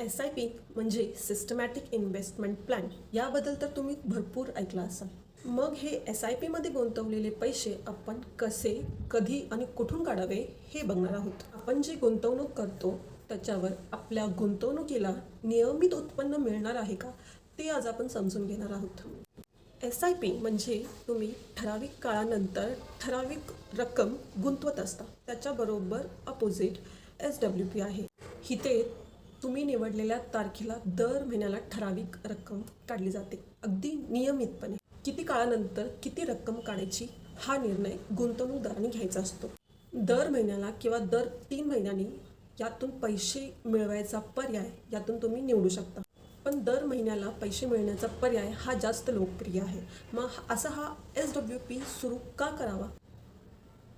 S I P म्हणजे systematic investment plan याबद्दल तर तुम्ही भरपूर ऐकला असाल. मग हे एस आय पीमध्ये गुंतवलेले पैसे आपण कसे कधी आणि कुठून काढावे हे बघणार आहोत. आपण जी गुंतवणूक करतो त्याच्यावर आपल्या गुंतवणुकीला नियमित उत्पन्न मिळणार आहे का ते आज आपण समजून घेणार आहोत. एस आय पी म्हणजे तुम्ही ठराविक काळानंतर ठराविक रक्कम गुंतवत असता. त्याच्याबरोबर अपोजिट एस डब्ल्यू पी आहे. इथे तुम्ही निवडलेल्या तारखेला दर महिन्याला ठराविक रक्कम काढली जाते. अगदी नियमितपणे. किती काळानंतर किती रक्कम काढायची हा निर्णय गुंतवणूकदारांनी घ्यायचा असतो. दर महिन्याला किंवा दर तीन महिन्यांनी यातून पैसे मिळवायचा पर्याय यातून तुम्ही निवडू शकता. पण दर महिन्याला पैसे मिळण्याचा पर्याय हा जास्त लोकप्रिय आहे. मग असा हा एस डब्ल्यू पी सुरू का करावा?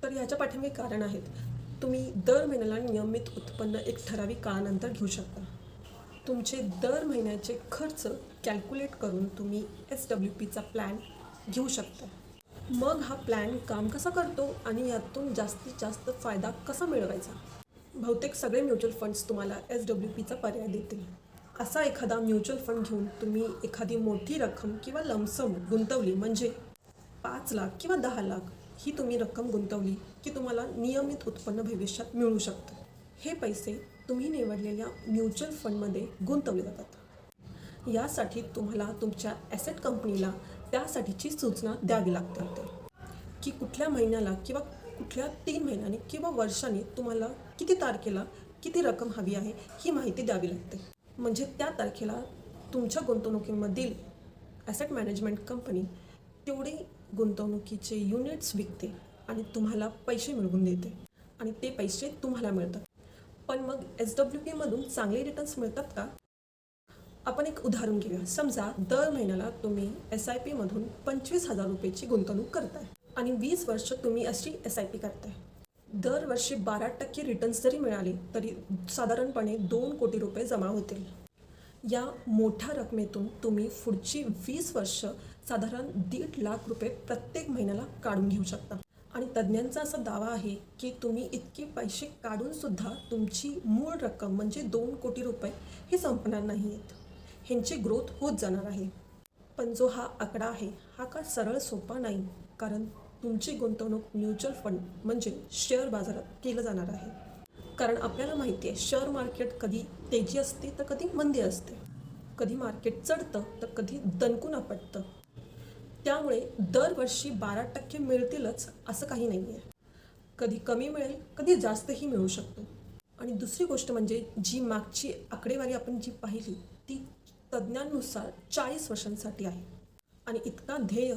तर ह्याच्या पाठीमागे कारण आहेत. तुम्ही दर महिन्याला नियमित उत्पन्न एक ठराविक काळानंतर घेऊ शकता. तुमचे दर महिन्याचे खर्च कॅल्क्युलेट करून तुम्ही एस डब्ल्यू पीचा प्लॅन घेऊ शकता. मग हा प्लॅन काम कसा करतो आणि यातून जास्तीत जास्त फायदा कसा मिळवायचा? बहुतेक सगळे म्युच्युअल फंड्स तुम्हाला एस डब्ल्यू पीचा पर्याय देतील. असा एखादा म्युच्युअल फंड घेऊन तुम्ही एखादी मोठी रक्कम किंवा लमसम गुंतवली म्हणजे पाच लाख किंवा दहा लाख ही तुम्ही रक्कम गुंतवली की तुम्हाला नियमित उत्पन्न भविष्यात मिळू शकतं. हे पैसे तुम्ही निवडलेल्या म्युच्युअल फंडमध्ये गुंतवले जातात. यासाठी तुम्हाला तुमच्या ॲसेट कंपनीला त्यासाठीची सूचना द्यावी लागते. की कुठल्या महिन्याला किंवा कुठल्या तीन महिन्याने किंवा वर्षाने तुम्हाला किती तारखेला किती रक्कम हवी आहे ही माहिती द्यावी लागते. म्हणजे त्या तारखेला तुमच्या गुंतवणुकीमधील ॲसेट मॅनेजमेंट कंपनी तेवढी गुंतवणुकीचे युनिट्स विकते आणि तुम्हाला पैसे मिळवून देते. आणि ते पैसे तुम्हाला मिळतात. पण मग एस डब्ल्यू पीमधून चांगले रिटर्न्स मिळतात का? आपण एक उदाहरण घेऊया. समजा दर महिन्याला तुम्ही एस आय पीमधून पंचवीस हजार रुपयेची गुंतवणूक करताय आणि वीस वर्ष तुम्ही अशी एस आय पी करताय. दरवर्षी बारा टक्के रिटर्न्स जरी मिळाले तरी साधारणपणे दोन कोटी रुपये जमा होतील. या मोठ्या रकमेतून तुम्ही पुढची वीस वर्ष साधारण दीड लाख रुपये प्रत्येक महिन्याला काढून घेऊ शकता. आणि तज्ज्ञांचा असा दावा आहे की तुम्ही इतके पैसे काढून सुद्धा तुमची मूळ रक्कम म्हणजे दोन कोटी रुपये हे संपणार नाही आहेत ह्यांची ग्रोथ होत जाणार आहे. पण जो हा आकडा आहे हा का सरळ सोपा नाही? कारण तुमची गुंतवणूक म्युच्युअल फंड म्हणजे शेअर बाजारात केलं जाणार आहे. कारण आपल्याला माहिती आहे शेअर मार्केट कधी तेजी असते तर कधी मंदी असते. कधी मार्केट चढतं तर कधी दणकून आपटतं. त्यामुळे दरवर्षी बारा टक्के मिळतीलच असं काही नाही आहे कधी कमी मिळेल कधी जास्तही मिळू शकतो. आणि दुसरी गोष्ट म्हणजे जी मागची आकडेवारी आपण जी पाहिली ती तज्ज्ञांनुसार चाळीस वर्षांसाठी आहे. आणि इतका ध्येय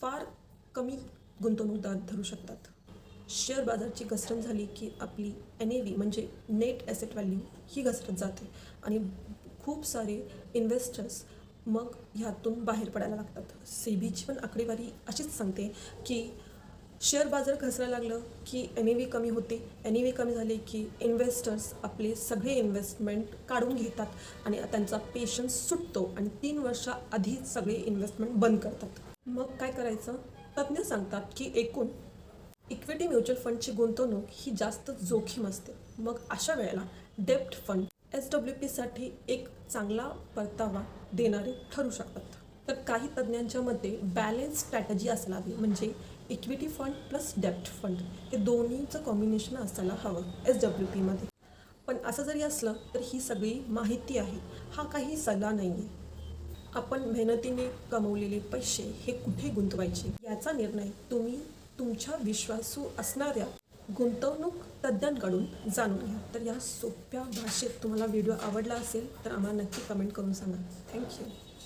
फार कमी गुंतवणूकदार धरू शकतात. शेअर बाजारची घसरण झाली की आपली एन ए व्ही म्हणजे नेट ॲसेट व्हॅल्यू ही घसरत जाते. आणि खूप सारे इन्व्हेस्टर्स मग ह्यातून बाहेर पडायला लागतात. सेबीची पण आकडेवारी अशीच सांगते की शेअर बाजार घसरायला लागलं की एन ए व्ही कमी होते. एन ए व्ही कमी झाले की इन्व्हेस्टर्स आपले सगळे इन्व्हेस्टमेंट काढून घेतात आणि त्यांचा पेशन्स सुटतो आणि तीन वर्षाआधी सगळे इन्व्हेस्टमेंट बंद करतात. मग काय करायचं? तज्ज्ञ सांगतात की एकूण इक्विटी म्युच्युअल फंडची गुंतवणूक ही जास्त जोखीम असते. मग अशा वेळेला डेप्ट फंड एस डब्ल्यू पीसाठी एक चांगला परतावा देणारे ठरू शकतात. तर काही तज्ज्ञांच्या मते बॅलेन्स स्ट्रॅटजी असावी म्हणजे इक्विटी फंड प्लस डेप्ट फंड हे दोन्हीचं कॉम्बिनेशन असायला हवं एस डब्ल्यू पीमध्ये पण असं जरी असलं तर ही सगळी माहिती आहे. हा काही सल्ला नाही आहे आपण मेहनतीने कमवलेले पैसे हे कुठे गुंतवायचे? याचा निर्णय तुम्ही तुमच्या विश्वासू असणाऱ्या गुंतवणूक तज्ज्ञांकडून जाणून घ्या. तर या सोप्या भाषेत तुम्हाला व्हिडिओ आवडला असेल तर आम्हाला नक्की कमेंट करून सांगा. थँक्यू.